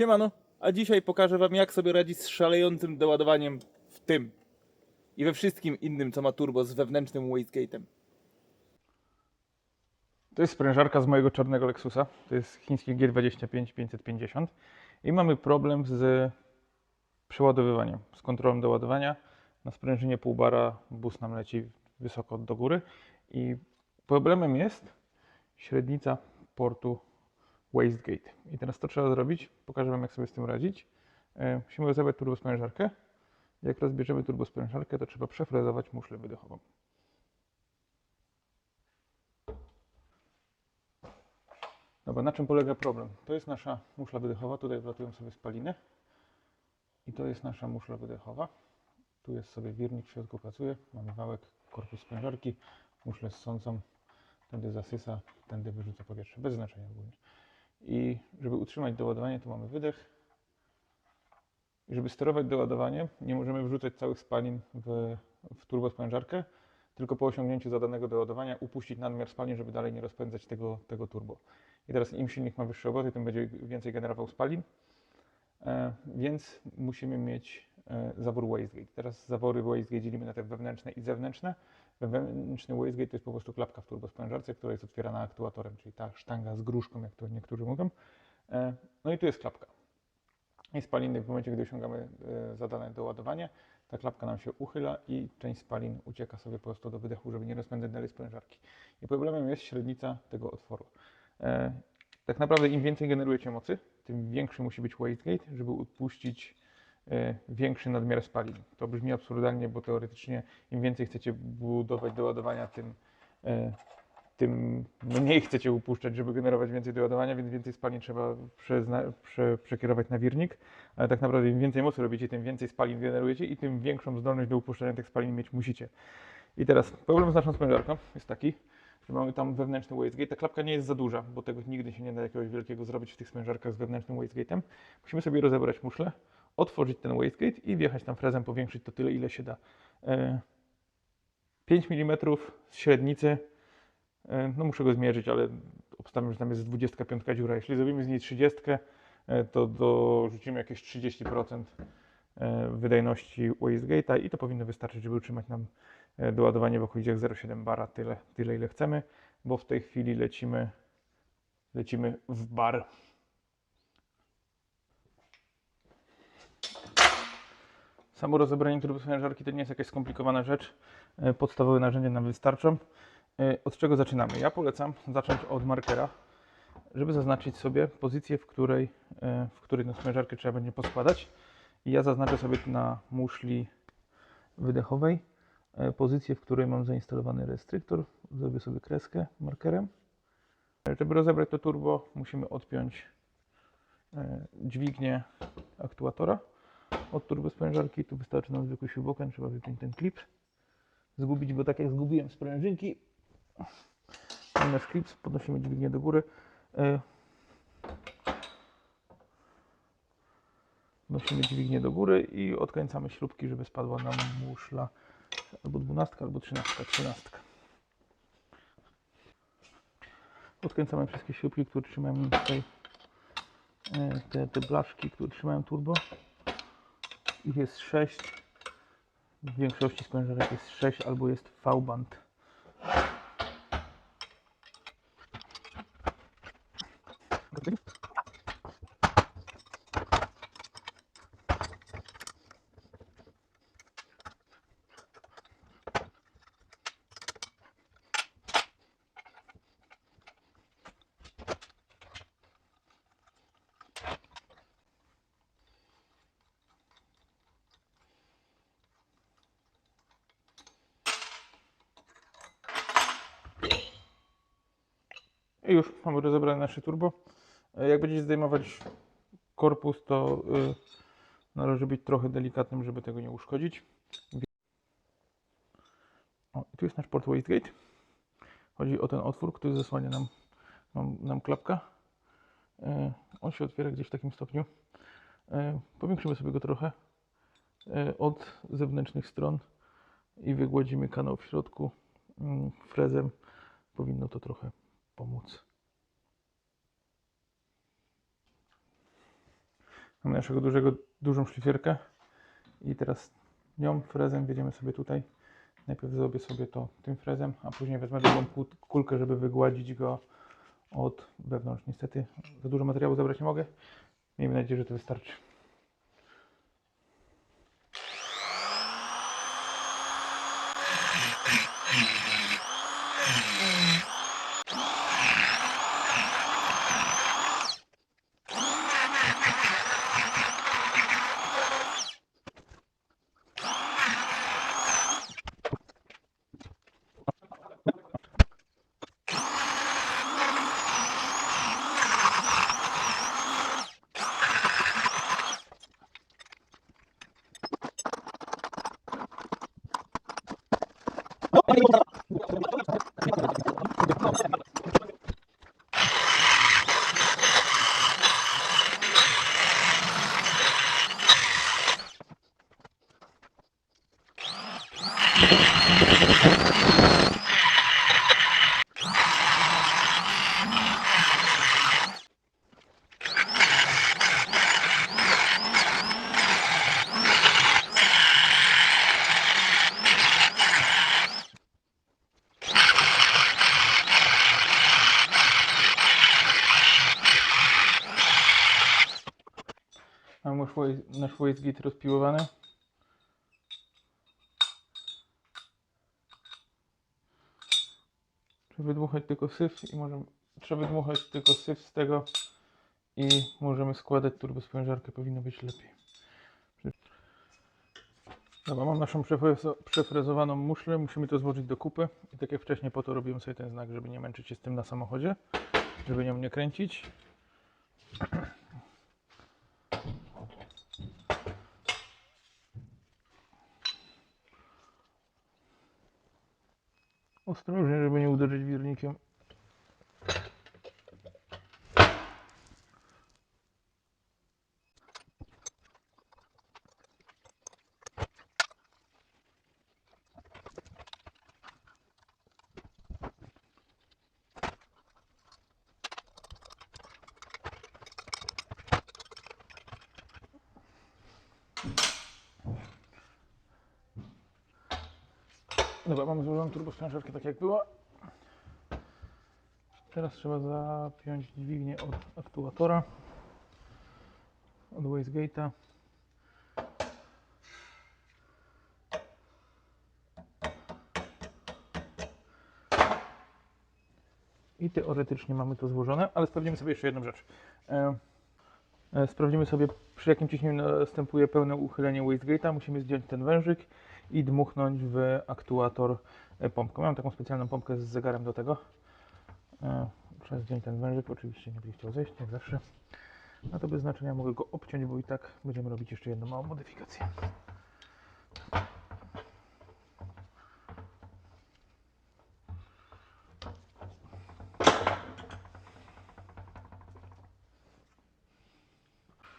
Siemano, a dzisiaj pokażę wam jak sobie radzić z szalejącym doładowaniem w tym i we wszystkim innym co ma turbo z wewnętrznym wastegate'em. To jest sprężarka z mojego czarnego Lexusa. To jest chiński G25 550 i mamy problem z przeładowywaniem, z kontrolą doładowania. Na sprężynie półbara bus nam leci wysoko do góry i problemem jest średnica portu wastegate. I teraz to trzeba zrobić. Pokażę Wam, jak sobie z tym radzić. E, Musimy rozebrać turbosprężarkę. Jak rozbierzemy turbosprężarkę, to trzeba przefrezować muszlę wydechową. Dobra, na czym polega problem? To jest nasza muszla wydechowa. Tutaj wlatują sobie spaliny. I to jest nasza muszla wydechowa. Tu jest sobie wirnik, w środku pracuje. Mamy wałek, korpus sprężarki, muszlę ssącą. Tędy zasysa, tędy wyrzuca powietrze. Bez znaczenia ogólnie. I żeby utrzymać doładowanie, tu mamy wydech. I żeby sterować doładowanie, nie możemy wrzucać całych spalin w, w turbosprężarkę, tylko po osiągnięciu zadanego doładowania upuścić nadmiar spalin, żeby dalej nie rozpędzać tego, tego turbo. I teraz im silnik ma wyższe obroty, tym będzie więcej generował spalin, e, więc musimy mieć e, zawór wastegate. Teraz zawory wastegate dzielimy na te wewnętrzne i zewnętrzne. Wewnętrzny wastegate to jest po prostu klapka w turbosprężarce, która jest otwierana aktuatorem, czyli ta sztanga z gruszką, jak to niektórzy mówią. E, No i tu jest klapka. I spaliny w momencie, gdy osiągamy e, zadane doładowanie, ta klapka nam się uchyla i część spalin ucieka sobie po prostu do wydechu, żeby nie rozpędzać dalej sprężarki. I problemem jest średnica tego otworu. E, Tak naprawdę im więcej generujecie mocy, tym większy musi być wastegate, żeby odpuścić e, większy nadmiar spalin. To brzmi absurdalnie, bo teoretycznie im więcej chcecie budować doładowania, tym, e, tym mniej chcecie upuszczać, żeby generować więcej doładowania, więc więcej spalin trzeba przezna- prze, przekierować na wirnik. Ale tak naprawdę im więcej mocy robicie, tym więcej spalin generujecie i tym większą zdolność do upuszczania tych spalin mieć musicie. I teraz problem z naszą sprężarką jest taki, że mamy tam wewnętrzny wastegate. Ta klapka nie jest za duża, bo tego nigdy się nie da jakiegoś wielkiego zrobić w tych sprężarkach z wewnętrznym wastegate'em. Musimy sobie rozebrać muszlę, otworzyć ten wastegate i wjechać tam frezem, powiększyć to tyle, ile się da. E, 5 mm z średnicy, e, no muszę go zmierzyć, ale obstawiam, że tam jest 25 dziura. Jeśli zrobimy z niej 30, e, to dorzucimy jakieś 30% e, wydajności wastegate'a i to powinno wystarczyć, żeby utrzymać nam e, doładowanie w okolicach 0,7 bara, tyle, tyle ile chcemy, bo w tej chwili lecimy, lecimy w bar. Samo rozebranie turbosprężarki to nie jest jakaś skomplikowana rzecz. E, Podstawowe narzędzia nam wystarczą. E, Od czego zaczynamy? Ja polecam zacząć od markera, żeby zaznaczyć sobie pozycję, w której, e, w której sprężarkę trzeba będzie poskładać. I ja zaznaczę sobie na muszli wydechowej pozycję, w której mam zainstalowany restryktor. Zrobię sobie kreskę markerem. Żeby rozebrać to turbo, musimy odpiąć dźwignię aktuatora od turbosprężarki. Tu wystarczy nam zwykły śrubokręt, trzeba wypiąć ten klip. Zgubić go tak jak zgubiłem sprężynki. Mamy klip, podnosimy dźwignię do góry. E, Nosimy dźwignię do góry i odkręcamy śrubki, żeby spadła nam muszla albo 12, albo 13, 13. Odkręcamy wszystkie śrubki, które trzymają tutaj e, te, te blaszki, które trzymają turbo. Ich jest 6. W większości sprężarek jest 6 albo jest V-band. I już mamy rozebrane nasze turbo. E, Jak będziecie zdejmować korpus, to y, należy być trochę delikatnym, żeby tego nie uszkodzić. O, tu jest nasz port wastegate. Chodzi o ten otwór, który zasłania nam, nam, nam klapka. E, on się otwiera gdzieś w takim stopniu. E, powiększymy sobie go trochę e, od zewnętrznych stron i wygładzimy kanał w środku mm, frezem. Powinno to trochę pomóc. Mamy naszego dużego, dużą szlifierkę i teraz nią frezem wjedziemy sobie tutaj. Najpierw zrobię sobie to tym frezem, a później wezmę drugą kul- kulkę, żeby wygładzić go od wewnątrz. Niestety za dużo materiału zabrać nie mogę. Miejmy nadzieję, że to wystarczy. Nasz waste git rozpiłowany. Wydmuchać tylko syf i możemy, trzeba wydmuchać tylko syf z tego i możemy składać turbosprężarkę, powinno być lepiej. Dobra, mam naszą przefrezo- przefrezowaną muszlę, musimy to złożyć do kupy i tak jak wcześniej po to robiłem sobie ten znak, żeby nie męczyć się z tym na samochodzie, żeby nią nie kręcić. Ostrożnie, żeby nie uderzyć wirnikiem. Dobra, mamy złożoną turbosprężarkę tak jak była. Teraz trzeba zapiąć dźwignię od aktuatora, od wastegate'a. I teoretycznie mamy to złożone, ale sprawdzimy sobie jeszcze jedną rzecz. E, e, Sprawdzimy sobie przy jakim ciśnieniu następuje pełne uchylenie wastegate'a. Musimy zdjąć ten wężyk i dmuchnąć w aktuator e, pompką. Mam taką specjalną pompkę z zegarem do tego. E, Trzeba zdjąć ten wężyk, oczywiście nie będzie chciał zejść, jak zawsze. No to bez znaczenia mogę go obciąć, bo i tak będziemy robić jeszcze jedną małą modyfikację.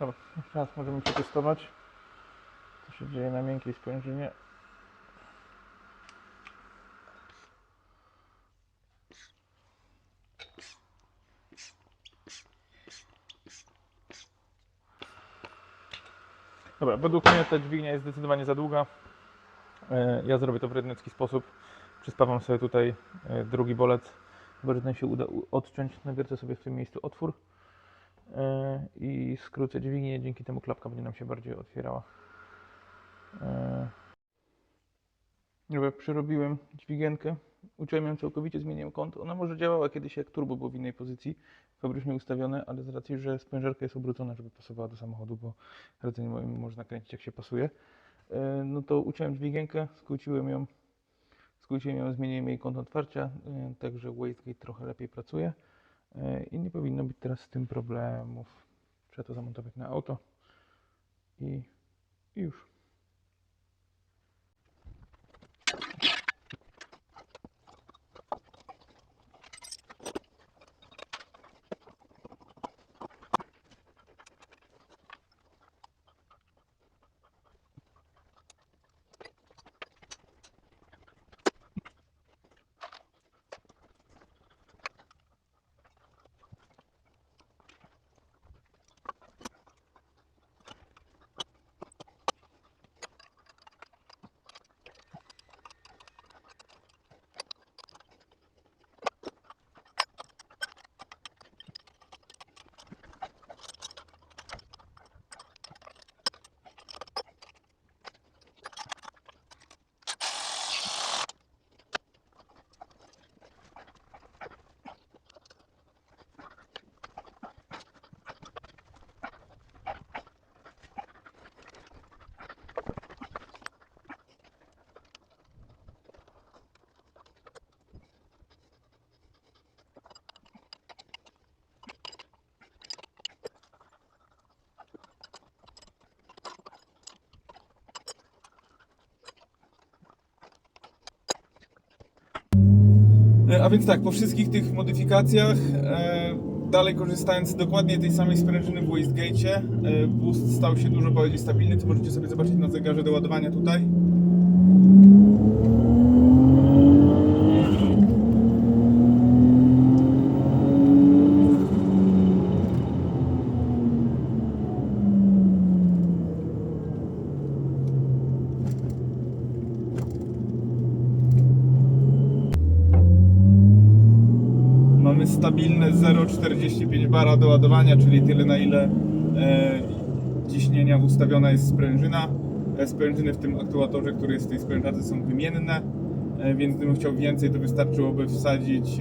Dobra, jeszcze raz możemy przetestować, co się dzieje na miękkiej sprężynie. Dobra, według mnie ta dźwignia jest zdecydowanie za długa. E, Ja zrobię to w rednecki sposób. Przyspawam sobie tutaj e, drugi bolec. Chyba, że się uda odciąć. Nawiercę sobie w tym miejscu otwór e, i skrócę dźwignię. Dzięki temu klapka będzie nam się bardziej otwierała. Dobra, przerobiłem dźwigienkę. Uciąłem ją całkowicie, zmieniłem kąt. Ona może działała kiedyś jak turbo było w innej pozycji, fabrycznie ustawione, ale z racji, że sprężarka jest obrócona, żeby pasowała do samochodu, bo rdzeń moim można kręcić jak się pasuje, e, no to uciąłem dźwigienkę, skróciłem ją, skróciłem ją, zmieniłem jej kąt otwarcia, e, także wastegate trochę lepiej pracuje e, i nie powinno być teraz z tym problemów. Trzeba to zamontować na auto i, i już. A więc tak, po wszystkich tych modyfikacjach, e, dalej korzystając z dokładnie tej samej sprężyny w Wastegate'cie, e, boost stał się dużo bardziej stabilny, co możecie sobie zobaczyć na zegarze do ładowania tutaj. Mamy stabilne 0,45 bara do ładowania, czyli tyle na ile e, ciśnienia ustawiona jest sprężyna. E, sprężyny w tym aktuatorze, który jest w tej sprężarce są wymienne, e, więc gdybym chciał więcej, to wystarczyłoby wsadzić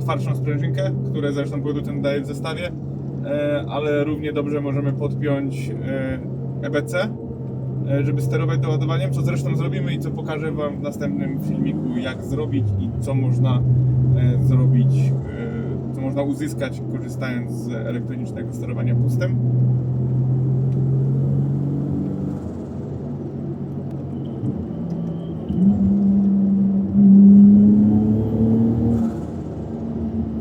twardszą sprężynkę, które zresztą producent daje w zestawie, ale równie dobrze możemy podpiąć EBC, żeby sterować doładowaniem, co zresztą zrobimy i co pokażę Wam w następnym filmiku, jak zrobić i co można e, zrobić, e, co można uzyskać korzystając z elektronicznego sterowania boostem.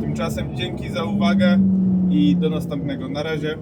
Tymczasem dzięki za uwagę i do następnego. Na razie.